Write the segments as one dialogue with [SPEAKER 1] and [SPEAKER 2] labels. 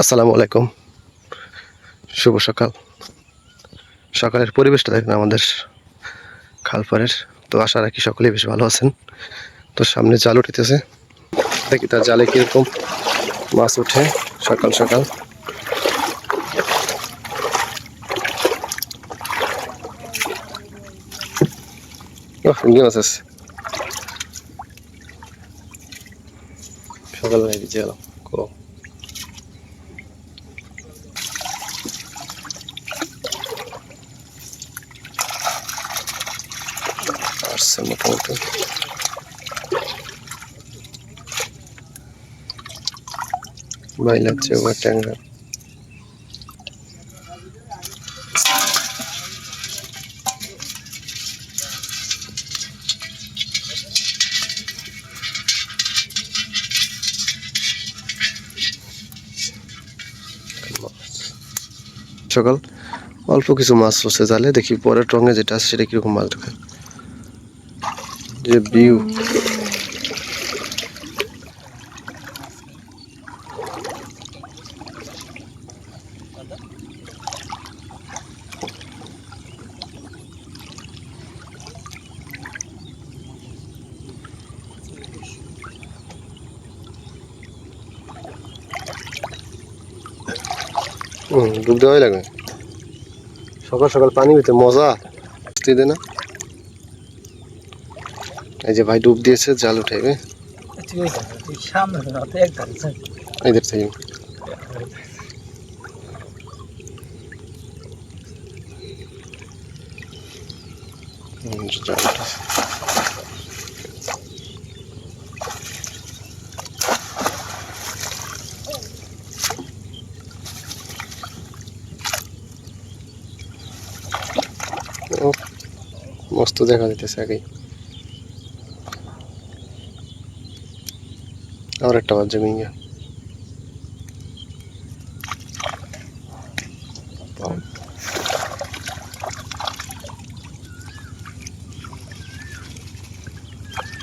[SPEAKER 1] আসসালামু আলাইকুম। শুভ সকাল। সকালের পরিবেশটা দেখুন আমাদের খালপাড়ের। তো আশা রাখি সকলেই বেশ ভালো আছেন। তো সামনে জাল উঠেতেছে। দেখি তার জালে কীরকম মাছ ওঠে সকাল সকাল। মাছ আছে। সকালবেলায় ভিজে গেলাম খুব আসছে মোটামুটি। বাইল হচ্ছে ওভার ট্যাংরা সকাল। অল্প কিছু মাছ রয়েছে জালে, দেখি পরের রঙে যেটা আছে সেটা কীরকম মাছ ঢোকে যে ভিউ হুম ডুব দেওয়াই লাগে। সকাল সকাল পানি ভিতরে মজা। দে না? এই যে ভাই ডুব দিয়েছে জাল উঠাইবে। এদের থেকে। জাল উঠেছে। ও, মস্ত দেখা যাইতেছে আগেই। আর একটা বাজে মিঙ্গা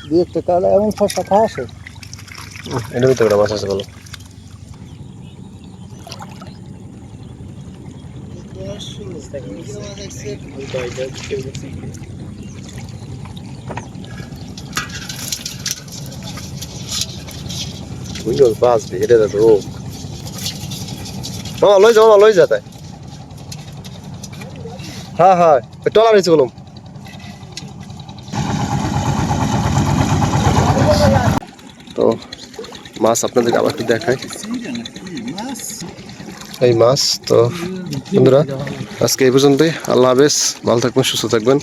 [SPEAKER 2] দুই একটা কালা এমন ফসা খাওয়া আছে
[SPEAKER 1] এটার ভিতরে মাছ আছে বলো। বুঝলো বাঁচবি এটা তো রোগ মামা লই যা মামা লই যা তাই হ্যাঁ হ্যাঁ টলা রয়েছে বলুন তো, মাছ আপনাদেরকে আবার একটু দেখাই। এই মাছ। তো বন্ধুরা আজকে এই পর্যন্তই। আল্লাহ হাফেজ। ভালো থাকবেন সুস্থ থাকবেন।